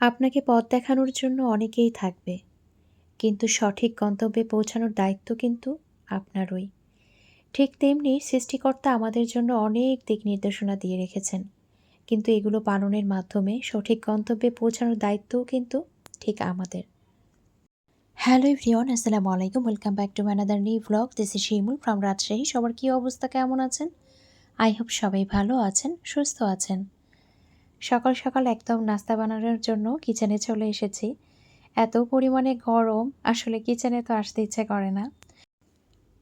আপনাকে পথ দেখানোর জন্য অনেকেই থাকবে। কিন্তু সঠিক গন্তব্যে পৌঁছানোর দায়িত্ব কিন্তু আপনারই। ঠিক তেমনি সৃষ্টিকর্তা আমাদের জন্য অনেক দিক নির্দেশনা দিয়ে রেখেছেন। কিন্তু এগুলো পালনের মাধ্যমে সঠিক গন্তব্যে পৌঁছানোর দায়িত্বও কিন্তু ঠিক আমাদের। হ্যালো এভরিওয়ান, আসসালামু আলাইকুম। Welcome back to another new blog this is Shimul from Rajshahi সবার কী অবস্থা, কেমন আছেন? আই হোপ সবাই ভালো আছেন, সুস্থ আছেন। সকাল সকাল একদম নাস্তা বানানোর জন্য কিচেনে চলে এসেছি। এত পরিমাণে গরম, আসলে কিচেনে তো আসতে ইচ্ছে করে না।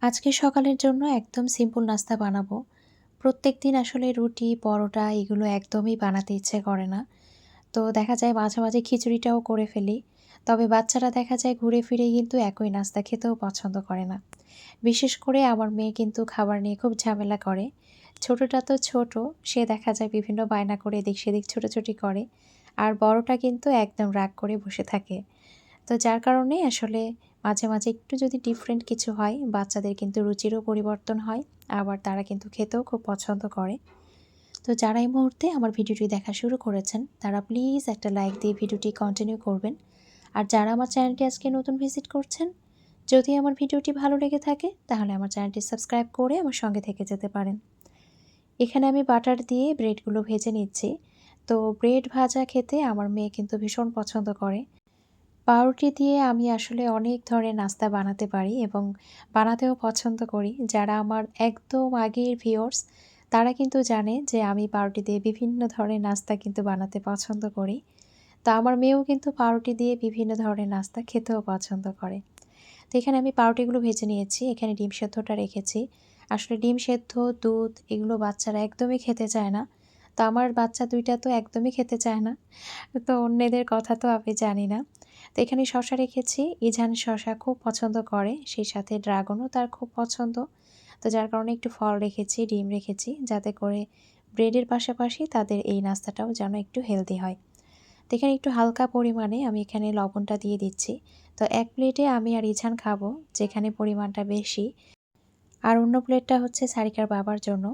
আজকে সকালের জন্য একদম সিম্পল নাস্তা বানাবো। প্রত্যেক দিন আসলে রুটি, পরোটা এগুলো একদমই বানাতে ইচ্ছে করে না। তো দেখা যায় মাঝে মাঝে খিচুড়িটাও করে ফেলি। তবে বাচ্চারা দেখা যায় ঘুরে ফিরে কিন্তু একই নাস্তা খেতেও পছন্দ করে না। বিশেষ করে আমার মেয়ে কিন্তু খাবার নিয়ে খুব ঝামেলা করে। ছোটটা তো ছোট, সে দেখা যায় বিভিন্ন বায়না করে এদিক সেদিক ছোটাছুটি করে, আর বড়টা কিন্তু একদম রাগ করে বসে থাকে। তো যার কারণে আসলে মাঝে মাঝে একটু যদি ডিফারেন্ট কিছু হয়, বাচ্চাদের কিন্তু রুচিরও পরিবর্তন হয়, আবার তারা কিন্তু খেতেও খুব পছন্দ করে। তো যারা এই মুহূর্তে আমার ভিডিওটি দেখা শুরু করেছেন, তারা প্লিজ একটা লাইক দিয়ে ভিডিওটি কন্টিনিউ করবেন। আর যারা আমার চ্যানেলটি আজকে নতুন ভিজিট করছেন, যদি আমার ভিডিওটি ভালো লেগে থাকে, তাহলে আমার চ্যানেলটি সাবস্ক্রাইব করে আমার সঙ্গে থেকে যেতে পারেন। এখানে আমি বাটার দিয়ে ব্রেডগুলো ভেজে নিচ্ছি। তো ব্রেড ভাজা খেতে আমার মেয়ে কিন্তু ভীষণ পছন্দ করে। পাউরুটি দিয়ে আমি আসলে অনেক ধরনের নাস্তা বানাতে পারি এবং বানাতেও পছন্দ করি। যারা আমার একদম আগের ভিওর্স তারা কিন্তু জানে যে আমি পাউরুটি দিয়ে বিভিন্ন ধরনের নাস্তা কিন্তু বানাতে পছন্দ করি। তো আমার মেয়েও কিন্তু পাউরুটি দিয়ে বিভিন্ন ধরনের নাস্তা খেতেও পছন্দ করে। তো এখানে আমি পাউরুটিগুলো ভেজে নিয়েছি। এখানে ডিম সেদ্ধটা রেখেছি। আসলে ডিম সেদ্ধ, দুধ এগুলো বাচ্চারা একদমই খেতে চায় না। তো আমার বাচ্চা দুইটা তো একদমই খেতে চায় না। তো অন্যদের কথা তো আমি জানি না। তো এখানে শশা রেখেছি। ইজান শশা খুব পছন্দ করে। সেই সাথে ড্রাগনও তার খুব পছন্দ। তো যার কারণে একটু ফল রেখেছি, ডিম রেখেছি, যাতে করে ব্রেডের পাশাপাশি তাদের এই নাস্তাটাও যেন একটু হেলদি হয়। তো এখানে একটু হালকা পরিমাণে আমি এখানে লবণটা দিয়ে দিচ্ছি। তো এক প্লেটে আমি আর ইছান খাব, যেখানে পরিমাণটা বেশি। আর অন্য প্লেটটা হচ্ছে সারিকার বাবার জন্য।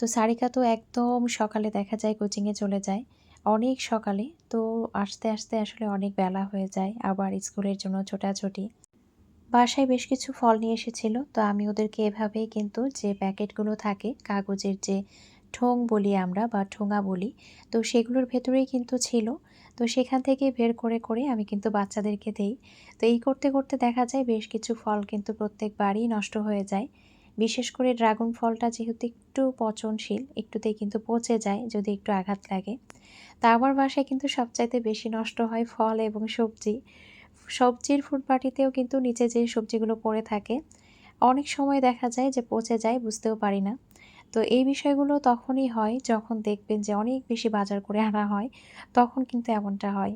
তো সারিকা তো একদম সকালে দেখা যায় কোচিংয়ে চলে যায়। অনেক সকালে। তো আসতে আসতে আসলে অনেক বেলা হয়ে যায়। আবার স্কুলের জন্য ছোটাছুটি। বাসায় বেশ কিছু ফল নিয়ে এসেছিল। তো আমি ওদেরকে এভাবেই কিন্তু যে প্যাকেটগুলো থাকে, কাগজের যে ঠোং বলি আমরা বা ঠোঙা বলি, তো সেগুলোর ভেতরেই কিন্তু ছিল। তো সেখান থেকে বের করে করে আমি কিন্তু বাচ্চাদেরকে দেই। তো এই করতে করতে দেখা যায় বেশ কিছু ফল কিন্তু প্রত্যেকবারই নষ্ট হয়ে যায়। বিশেষ করে ড্রাগন ফলটা যেহেতু একটু পচনশীল, একটুতেই কিন্তু পচে যায় যদি একটু আঘাত লাগে। তা আমার বাসায় কিন্তু সবচাইতে বেশি নষ্ট হয় ফল এবং সবজি। সবজির ফুটবাটিতেও কিন্তু নিচে যে সবজিগুলো পড়ে থাকে, অনেক সময় দেখা যায় যে পচে যায়, বুঝতেও পারি না। তো এই বিষয়গুলো তখনই হয় যখন দেখবেন যে অনেক বেশি বাজার করে আনা হয়, তখন কিন্তু এমনটা হয়।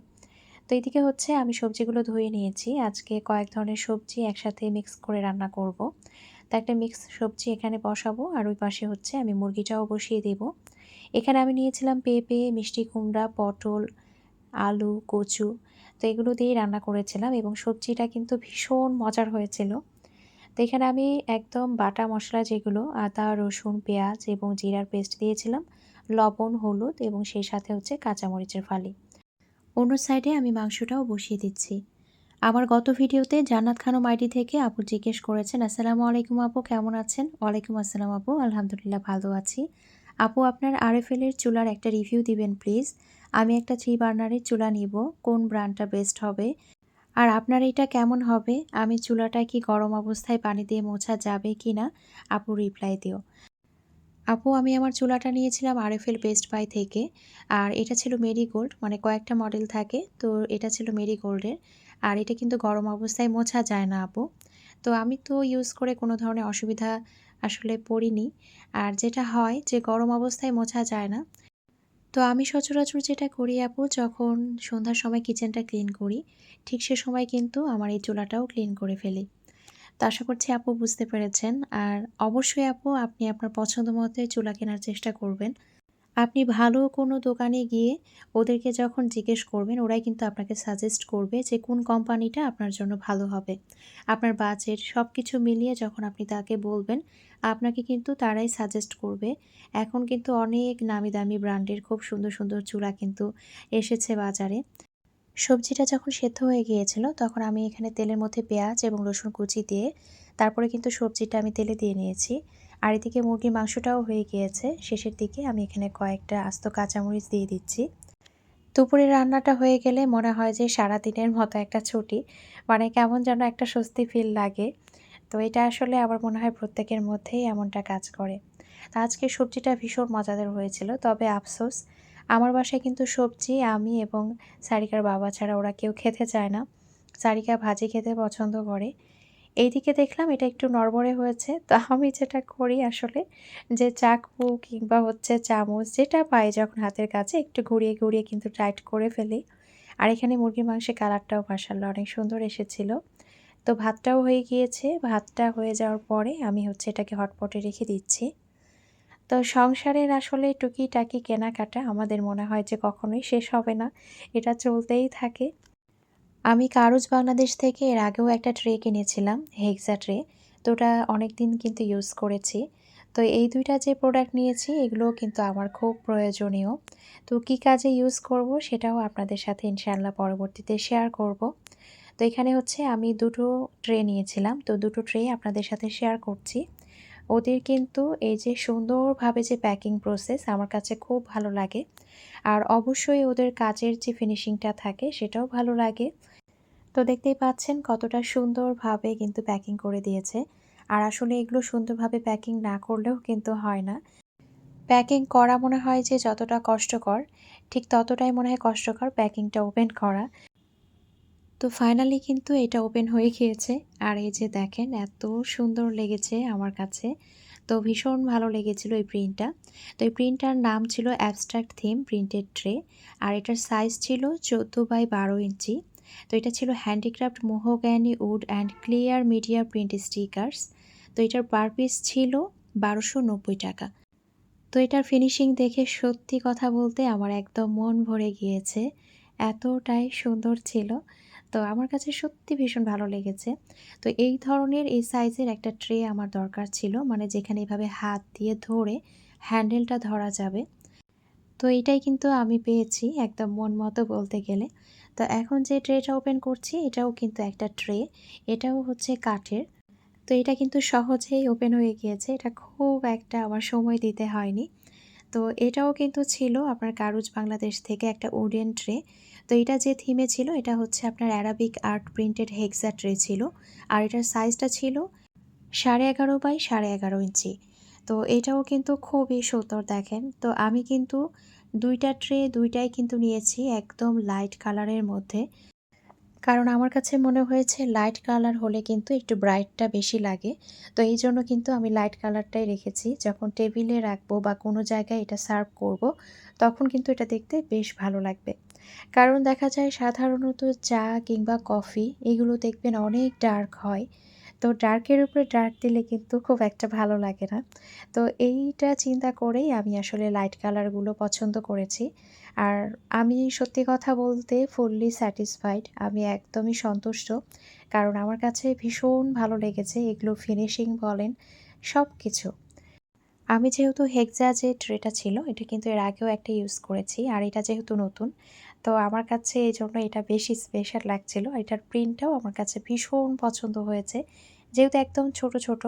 তো এদিকে হচ্ছে আমি সবজিগুলো ধুয়ে নিয়েছি। আজকে কয়েক ধরনের সবজি একসাথে মিক্স করে রান্না করব। তো একটা মিক্স সবজি এখানে বসাবো, আর ওই পাশে হচ্ছে আমি মুরগিটাও বসিয়ে দেব। এখানে আমি নিয়েছিলাম পেঁপে, মিষ্টি কুমড়া, পটল, আলু, কচু, তো এগুলো দিয়েই রান্না করেছিলাম এবং সবজিটা কিন্তু ভীষণ মজার হয়েছিল। তো এখানে আমি একদম বাটা মশলা যেগুলো, আদা, রসুন, পেঁয়াজ এবং জিরার পেস্ট দিয়েছিলাম, লবণ, হলুদ এবং সেই সাথে হচ্ছে কাঁচামরিচের ফালি। অন্য সাইডে আমি মাংসটাও বসিয়ে দিচ্ছি। আমার গত ভিডিওতে জান্নাত খানম আইডি থেকে আপু জিজ্ঞেস করেছেন, আসসালামু আলাইকুম আপু, কেমন আছেন? ওয়ালাইকুম আসসালাম আপু, আলহামদুলিল্লাহ ভালো আছি। আপু, আপনার আরএফএলের চুলার একটা রিভিউ দিবেন প্লিজ। আমি একটা থ্রি বার্নারের চুলা নিব, কোন ব্র্যান্ডটা বেস্ট হবে আর আপনার এটা কেমন হবে? আমি চুলাটা কি গরম অবস্থায় পানি দিয়ে মোছা যাবে কি না? আপু রিপ্লাই দিও। আপু, আমি আমার চুলাটা নিয়েছিলাম আরএফএল বেস্ট বাই থেকে, আর এটা ছিল মেরিগোল্ড মানে কয়েকটা মডেল থাকে, তো এটা ছিল মেরিগোল্ডের। আর এটা কিন্তু গরম অবস্থায় মোছা যায় না, আপু। তো আমি তো ইউজ করে কোনো ধরনের অসুবিধা আসলে পড়িনি। আর যেটা হয় যে গরম অবস্থায় মোছা যায় না। তো আমি সচরাচর যেটা করি, আপু, যখন সন্ধ্যার সময় কিচেনটা ক্লিন করি, ঠিক সে সময় কিন্তু আমার এই চুলাটাও ক্লিন করে ফেলি। তো আশা করছি আপু বুঝতে পেরেছেন। আর অবশ্যই, আপু, আপনি আপনার পছন্দ মতো চুলা কেনার চেষ্টা করবেন। আপনি ভালো কোনো দোকানে গিয়ে ওদেরকে যখন জিজ্ঞেস করবেন, ওরাই কিন্তু আপনাকে সাজেস্ট করবে যে কোন কোম্পানিটা আপনার জন্য ভালো হবে। আপনার বাজেট সব কিছু মিলিয়ে যখন আপনি তাকে বলবেন, আপনাকে কিন্তু তারাই সাজেস্ট করবে। এখন কিন্তু অনেক নামি দামি ব্র্যান্ডের খুব সুন্দর সুন্দর চুলা কিন্তু এসেছে বাজারে। সবজিটা যখন সেদ্ধ হয়ে গিয়েছিল, তখন আমি এখানে তেলের মধ্যে পেঁয়াজ এবং রসুন কুচি দিয়ে তারপরে কিন্তু সবজিটা আমি তেলে দিয়ে নিয়েছি। আর এদিকে মুরগির মাংসটাও হয়ে গিয়েছে। শেষের দিকে আমি এখানে কয়েকটা আস্ত কাঁচামরিচ দিয়ে দিচ্ছি। দুপুরের রান্নাটা হয়ে গেলে মনে হয় যে সারাদিনের মতো একটা ছুটি। মানে কেমন যেন একটা স্বস্তি ফিল লাগে। তো এটা আসলে আমার মনে হয় প্রত্যেকের মধ্যেই এমনটা কাজ করে। তা আজকে সবজিটা ভীষণ মজাদার হয়েছিল, তবে আফসোস, আমার বাসায় কিন্তু সবজি, আমি এবং সারিকার বাবা ছাড়া ওরা কেউ খেতে চায় না। সারিকা ভাজি খেতে পছন্দ করে। এইদিকে দেখলাম এটা একটু নড়বড়ে হয়েছে। তো আমি যেটা করি আসলে যে চাকু কিংবা হচ্ছে চামচ যেটা পাই যখন হাতের কাছে একটু ঘুরিয়ে ঘুরিয়ে কিন্তু টাইট করে ফেলি। আর এখানে মুরগির মাংসের কালারটাও মাসাল্লাহ অনেক সুন্দর এসেছিল। তো ভাতটাও হয়ে গিয়েছে। ভাতটা হয়ে যাওয়ার পরে আমি হচ্ছে এটাকে হটপটে রেখে দিচ্ছি। তো সংসারের আসলে টুকিটাকি কেনাকাটা আমাদের মনে হয় যে কখনোই শেষ হবে না। এটা চলতেই থাকে। আমি কারুজ বাংলাদেশ থেকে এর আগেও একটা ট্রে কিনেছিলাম, হেক্সা ট্রে। তো ওটা অনেক দিন কিন্তু ইউজ করেছি। তো এই দুইটা যে প্রোডাক্ট নিয়েছি, এগুলোও কিন্তু আমার খুব প্রয়োজনীয়। তো কী কাজে ইউজ করব সেটাও আপনাদের সাথে ইনশাআল্লাহ পরবর্তীতে শেয়ার করব। তো এখানে হচ্ছে আমি দুটো ট্রে নিয়েছিলাম, তো দুটো ট্রে আপনাদের সাথে শেয়ার করছি। ওদের কিন্তু এই যে সুন্দরভাবে যে প্যাকিং প্রসেস আমার কাছে খুব ভালো লাগে। আর অবশ্যই ওদের কাজের যে ফিনিশিংটা থাকে সেটাও ভালো লাগে। তো দেখতেই পাচ্ছেন কতটা সুন্দরভাবে কিন্তু প্যাকিং করে দিয়েছে। আর আসলে এগুলো সুন্দরভাবে প্যাকিং না করলেও কিন্তু হয় না। প্যাকিং করা মনে হয় যে যতটা কষ্টকর, ঠিক ততটাই মনে হয় কষ্টকর প্যাকিংটা ওপেন করা। তো ফাইনালি কিন্তু এটা ওপেন হয়ে গিয়েছে। আর এই যে দেখেন এত সুন্দর লেগেছে আমার কাছে। তো ভীষণ ভালো লেগেছিল এই প্রিন্টটা তো এই প্রিন্টটার নাম ছিল অ্যাবস্ট্রাক্ট থিম প্রিন্টেড ট্রে আর এটার সাইজ ছিল চোদ্দ বাই বারো ইঞ্চি। তো এটা ছিল handicraft mahogany wood and clear media print stickers তো এটার পার পিস ছিল বারোশো নব্বই টাকা। তো এটার ফিনিশিং দেখে সত্যি কথা বলতে আমার একদম মন ভরে গিয়েছে। এতটাই সুন্দর ছিল। তো আমার কাছে সত্যি ভীষণ ভালো লেগেছে। তো এই ধরনের এই সাইজের একটা ট্রে আমার দরকার ছিল। মানে যেখানে এভাবে হাত দিয়ে ধরে হ্যান্ডেলটা ধরা যাবে। তো এটাই কিন্তু আমি পেয়েছি একদম মন মতো বলতে গেলে। তো এখন যে ট্রেটা ওপেন করছি, এটাও কিন্তু একটা ট্রে এটাও হচ্ছে কাঠের। তো এটা কিন্তু সহজেই ওপেন হয়ে গিয়েছে, এটা খুব একটা আমার সময় দিতে হয়নি। তো এটাও কিন্তু ছিল আপনার কারুজ বাংলাদেশ থেকে একটা উডেন ট্রে তো এটা যে থিমে ছিল, এটা হচ্ছে আপনার Arabic art printed hexa tray ছিল। আর এটার সাইজটা ছিল সাড়ে এগারো বাই সাড়ে এগারো ইঞ্চি। তো এটাও কিন্তু খুবই সুন্দর দেখেন। তো আমি কিন্তু দুইটা ট্রে দুইটাই কিন্তু নিয়েছি একদম লাইট কালারের মধ্যে। কারণ আমার কাছে মনে হয়েছে লাইট কালার হলে কিন্তু একটু ব্রাইটটা বেশি লাগে। তো এই জন্য কিন্তু আমি লাইট কালারটাই রেখেছি। যখন টেবিলে রাখব বা কোনো জায়গায় এটা সার্ভ করব, তখন কিন্তু এটা দেখতে বেশ ভালো লাগবে। কারণ দেখা যায় সাধারণত চা কিংবা কফি এগুলো দেখবেন অনেক ডার্ক হয়। তো ডার্কের উপরে ডার্ক দিলে কিন্তু খুব একটা ভালো লাগে না। তো এইটা চিন্তা করেই আমি আসলে লাইট কালারগুলো পছন্দ করেছি। আর আমি সত্যি কথা বলতে ফুললি স্যাটিসফাইড আমি একদমই সন্তুষ্ট। কারণ আমার কাছে ভীষণ ভালো লেগেছে এগুলো ফিনিশিং বলেন সব কিছু আমি যেহেতু হেক্সা যে ট্রেটা ছিল, এটা কিন্তু এর আগেও একটা ইউজ করেছি, আর এটা যেহেতু নতুন তো আমার কাছে এই জন্য এটা বেশি স্পেশাল লাগছিল। এটার প্রিন্টটাও আমার কাছে ভীষণ পছন্দ হয়েছে, যেহেতু একদম ছোট ছোট।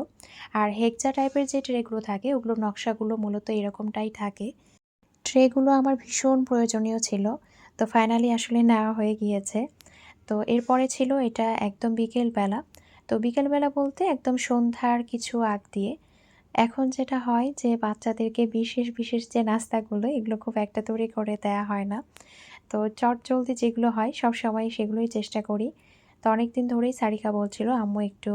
আর হেক্সা টাইপের যে ট্রেগুলো থাকে, ওগুলো নকশাগুলো মূলত এরকমটাই থাকে। ট্রেগুলো আমার ভীষণ প্রয়োজনীয় ছিল। তো ফাইনালি আসলে নেওয়া হয়ে গিয়েছে। তো এরপরে ছিল এটা একদম বিকেলবেলা তো বিকেলবেলা বলতে একদম সন্ধ্যার কিছু আগ দিয়ে। এখন যেটা হয় যে বাচ্চাদেরকে বিশেষ বিশেষ যে নাস্তাগুলো, এগুলো খুব একটা তৈরি করে দেয়া হয় না। তো চট জলদি যেগুলো হয়, সব সময় সেগুলোই চেষ্টা করি। তো অনেক দিন ধরেই সারিকা বলছিল, আম্মু, একটু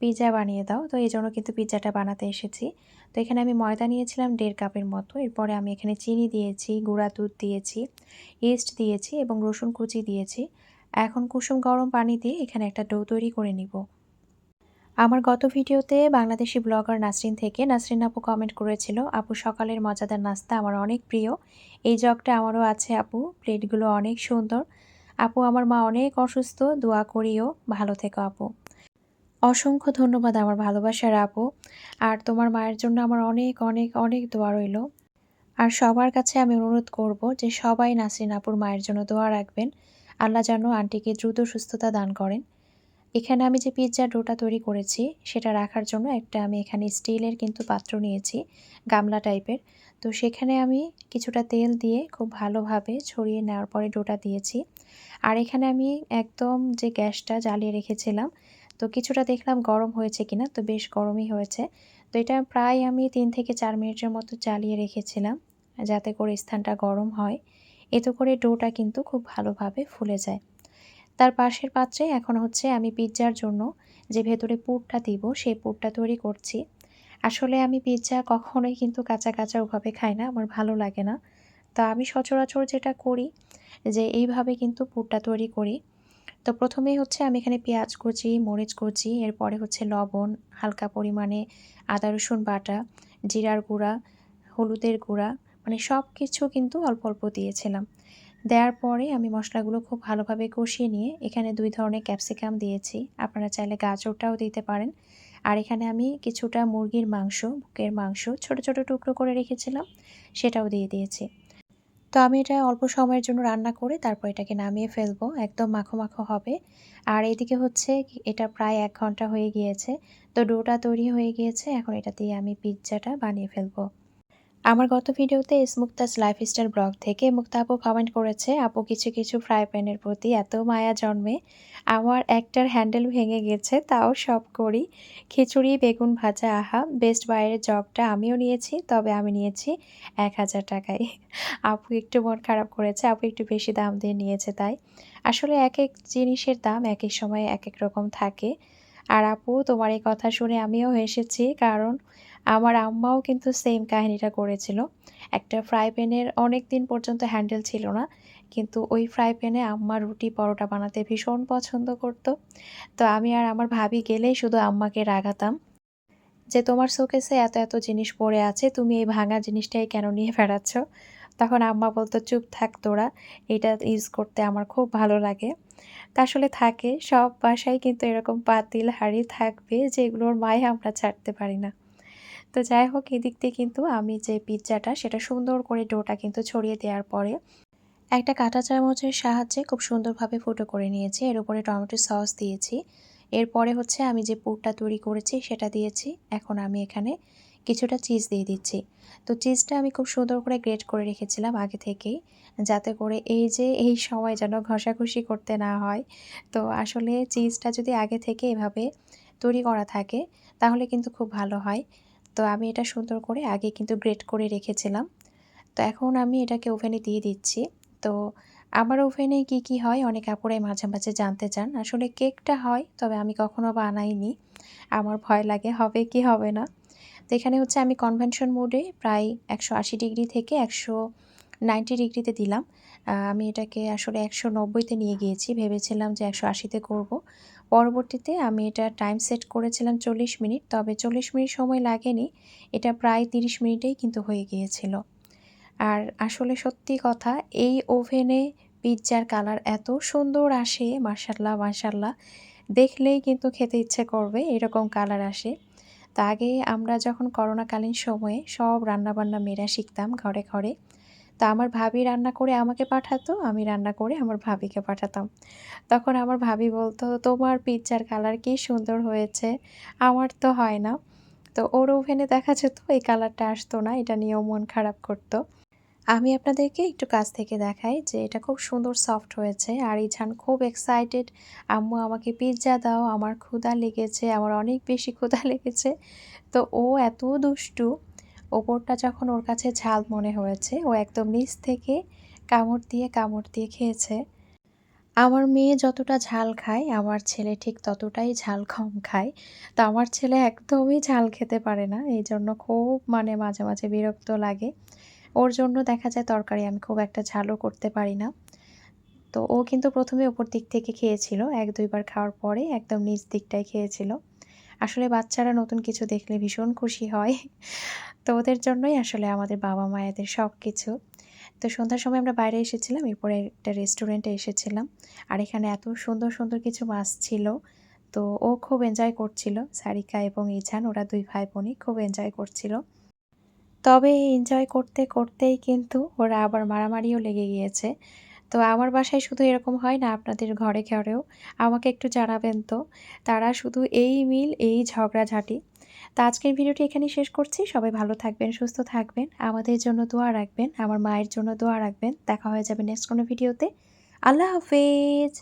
পিৎজা বানিয়ে দাও। তো এই জন্য কিন্তু পিৎজাটা বানাতে এসেছি। তো এখানে আমি ময়দা নিয়েছিলাম দেড় কাপের মতো। এরপরে আমি এখানে চিনি দিয়েছি, গুঁড়া দুধ দিয়েছি ইস্ট দিয়েছি এবং রসুন কুচি দিয়েছি। এখন কুসুম গরম পানি দিয়ে এখানে একটা ডো তৈরি করে নিব। আমার গত ভিডিওতে বাংলাদেশি ব্লগার নাসরিন থেকে নাসরিন আপু কমেন্ট করেছিল, আপু, সকালের মজাদার নাস্তা আমার অনেক প্রিয়। এই জগটা আমারও আছে, আপু। প্লেটগুলো অনেক সুন্দর। আপু, আমার মা অনেক অসুস্থ। দোয়া করিও। ভালো থেকো, আপু। অসংখ্য ধন্যবাদ আমার ভালোবাসার আপু। আর তোমার মায়ের জন্য আমার অনেক অনেক অনেক দোয়া রইল। আর সবার কাছে আমি অনুরোধ করব যে সবাই নাসরিন আপুর মায়ের জন্য দোয়া রাখবেন। আল্লাহ যেন আন্টিকে দ্রুত সুস্থতা দান করেন। এখানে আমি যে পিৎজার ডোটা তৈরি করেছি, সেটা রাখার জন্য একটা আমি এখানে স্টিলের কিন্তু পাত্র নিয়েছি, গামলা টাইপের। তো সেখানে আমি কিছুটা তেল দিয়ে খুব ভালোভাবে ছড়িয়ে নেওয়ার পরে ডোটা দিয়েছি। আর এখানে আমি একদম যে গ্যাসটা জ্বালিয়ে রেখেছিলাম, তো কিছুটা দেখলাম গরম হয়েছে কিনা, তো বেশ গরমই হয়েছে। তো এটা প্রায় আমি তিন থেকে চার মিনিটের মতো জ্বালিয়ে রেখেছিলাম, যাতে করে স্থানটা গরম হয়। এতে করে ডোটা কিন্তু খুব ভালোভাবে ফুলে যায়। তার পাশের পাত্রে এখন হচ্ছে আমি পিৎজার জন্য যে ভেতরে পুরটা দিব, সেই পুরটা তৈরি করছি। আসলে আমি পিৎজা কখনোই কিন্তু কাঁচা কাঁচা ওভাবে খাই না, আমার ভালো লাগে না। তো আমি সচরাচর যেটা করি যে এইভাবে কিন্তু পুরটা তৈরি করি। তো প্রথমেই হচ্ছে আমি এখানে পেঁয়াজ কুচি, মরিচ কুচি, এরপরে হচ্ছে লবণ, হালকা পরিমাণে আদা, রসুন বাটা, জিরার গুঁড়া, হলুদের গুঁড়া মানে সব কিছু কিন্তু অল্প অল্প দিয়েছিলাম। দেওয়ার পরে আমি মশলাগুলো খুব ভালোভাবে কষিয়ে নিয়ে এখানে দুই ধরনের ক্যাপসিকাম দিয়েছি। আপনারা চাইলে গাজরটাও দিতে পারেন। আর এখানে আমি কিছুটা মুরগির মাংস, বুকের মাংস ছোট ছোট টুকরো করে রেখেছিলাম, সেটাও দিয়ে দিয়েছি। তো আমি এটা অল্প সময়ের জন্য রান্না করে তারপর এটাকে নামিয়ে ফেলব, একদম মাখো মাখো হবে। আর এদিকে হচ্ছে এটা প্রায় এক ঘণ্টা হয়ে গিয়েছে। তো ডোটা তৈরি হয়ে গিয়েছে, এখন এটা দিয়ে আমি পিৎজাটা বানিয়ে ফেলব। আমার গত ভিডিওতে স্মুক্তাস লাইফস্টাইল ব্লগ থেকে মুক্তা আপু কমেন্ট করেছে, আপু, কিছু কিছু ফ্রাই প্যানের প্রতি এত মায়া জন্মে, আমার একটার হ্যান্ডেল ভেঙে গেছে, তাও সব করি। খিচুড়ি, বেগুন ভাজা, আহা বেস্ট বাইরের জগটা আমিও নিয়েছি, তবে আমি নিয়েছি এক হাজার টাকায়। আপু একটু মন খারাপ করেছে, আপু একটু বেশি দাম দিয়ে নিয়েছে তাই। আসলে এক এক জিনিসের দাম এক এক সময় এক এক রকম থাকে। আর আপু, তোমার এই কথা শুনে আমিও হেসেছি, কারণ আমার আম্মাও কিন্তু সেম কাহিনীটা করেছিল। একটা ফ্রাই প্যানের অনেক দিন পর্যন্ত হ্যান্ডেল ছিল না, কিন্তু ওই ফ্রাই প্যানে আম্মা রুটি পরোটা বানাতে ভীষণ পছন্দ করতো। তো আমি আর আমার ভাবি গেলেই শুধু আম্মাকে রাগাতাম যে, তোমার শোকেসে এত এত জিনিস পড়ে আছে, তুমি এই ভাঙা জিনিসটাই কেন নিয়ে বেড়াচ্ছ? তখন আম্মা বলতো, চুপ থাক তোরা, এটা ইউজ করতে আমার খুব ভালো লাগে। তা আসলে থাকে, সব বাসায় কিন্তু এরকম পাতিল হাড়ি থাকবে যেগুলোর মায়ে আমরা ছাড়তে পারি না। তো যাই হোক, এদিক দিয়ে কিন্তু আমি যে পিৎজাটা, সেটা সুন্দর করে ডোটা কিন্তু ছড়িয়ে দেওয়ার পরে একটা কাঁটা চামচের সাহায্যে খুব সুন্দরভাবে ফুটো করে নিয়েছি। এর উপরে টমেটো সস দিয়েছি। এরপরে হচ্ছে আমি যে পুরটা তৈরি করেছি, সেটা দিয়েছি। এখন আমি এখানে কিছুটা চিজ দিয়ে দিচ্ছি। তো চিজটা আমি খুব সুন্দর করে গ্রেট করে রেখেছিলাম আগে থেকেই, যাতে করে এই যে এই সময় যেন ঘষাঘষি করতে না হয়। তো আসলে চিজটা যদি আগে থেকে এভাবে তৈরি করা থাকে, তাহলে কিন্তু খুব ভালো হয়। তো আমি এটা সুন্দর করে আগে কিন্তু গ্রেট করে রেখেছিলাম। তো এখন আমি এটাকে ওভেনে দিয়ে দিচ্ছি। তো আমার ওভেনে কি কি হয়? অনেক আপুরাই মাঝে মাঝে জানতে চান। আসলে কেকটা হয়, তবে আমি কখনো বানাইনি। আমার ভয় লাগে, হবে কি, হবে না। তো এখানে হচ্ছে আমি কনভেনশন মোডে প্রায় একশো আশি ডিগ্রি থেকে একশো নাইনটি ডিগ্রিতে দিলাম। আমি এটাকে আসলে একশো নব্বইতে নিয়ে গিয়েছি। ভেবেছিলাম যে একশো আশিতে করব। পরবর্তীতে আমি এটা টাইম সেট করেছিলাম চল্লিশ মিনিট। তবে চল্লিশ মিনিট সময় লাগেনি। এটা প্রায় তিরিশ মিনিটেই কিন্তু হয়ে গিয়েছিল। আর আসলে সত্যি কথা, এই ওভেনে পিৎজার কালার এত সুন্দর আসে মার্শাল্লাহ মার্শাল্লাহ দেখলেই কিন্তু খেতে ইচ্ছে করবে, এরকম কালার আসে। তা আগে আমরা যখন করোনাকালীন সময়ে সব রান্নাবান্না মেয়েরা শিখতাম ঘরে ঘরে। তো আমার ভাবি রান্না করে আমাকে পাঠাতো, আমি রান্না করে আমার ভাবিকে পাঠাতাম। তখন আমার ভাবি বলতো, তোমার পিৎজার কালার কি সুন্দর হয়েছে? আমার তো হয় না। তো ওর ওভেনে দেখা যেত, এই কালারটা আসতো না, এটা নিয়েও মন খারাপ করতো। আমি আপনাদেরকে একটু কাছ থেকে দেখাই যে এটা খুব সুন্দর সফট হয়েছে। আর ইছান খুব এক্সাইটেড আম্মু, আমাকে পিৎজা দাও, আমার ক্ষুধা লেগেছে, আমার অনেক বেশি ক্ষুধা লেগেছে। তো ও এত দুষ্টু ওপরটা যখন ওর কাছে ঝাল মনে হয়েছে, ও একদম নিচ থেকে কামড় দিয়ে কামড় দিয়ে খেয়েছে। আমার মেয়ে যতটা ঝাল খায়, আমার ছেলে ঠিক ততটাই ঝাল কম খায়। তো আমার ছেলে একদমই ঝাল খেতে পারে না এই জন্য খুব মানে মাঝে মাঝে বিরক্ত লাগে। ওর জন্য দেখা যায় তরকারি আমি খুব একটা ঝালও করতে পারি না। তো ও কিন্তু প্রথমে ওপর দিক থেকে খেয়েছিল, এক দুইবার খাওয়ার পরে একদম নিচ দিকটাই খেয়েছিল। আসলে বাচ্চারা নতুন কিছু দেখলে ভীষণ খুশি হয়। তো ওদের জন্যই আসলে আমাদের বাবা মায়েদের সব কিছু তো সন্ধ্যার সময় আমরা বাইরে এসেছিলাম, এরপরে একটা রেস্টুরেন্টে এসেছিলাম। আর এখানে এত সুন্দর সুন্দর কিছু মাছ ছিল। তো ও খুব এনজয় করছিল, সারিকা এবং ইছান ওরা দুই ভাই বোনই খুব এনজয় করছিল। তবে এনজয় করতে, করতেই কিন্তু ওরা আবার মারামারিও লেগে গিয়েছে। তো আমার বাসায় শুধু এরকম হয় না আপনাদের ঘরে ঘরেও। আমাকে একটু জানাবেন তো, তারা শুধু এই মিল, এই ঝগড়াঝাটি। তো আজকের ভিডিওটি এখানেই শেষ করছি। সবাই ভালো থাকবেন, সুস্থ থাকবেন। আমাদের জন্য দোয়া রাখবেন, আমার মায়ের জন্য দোয়া রাখবেন। দেখা হয়ে যাবে নেক্সট কোনো ভিডিওতে। আল্লাহ হাফেজ।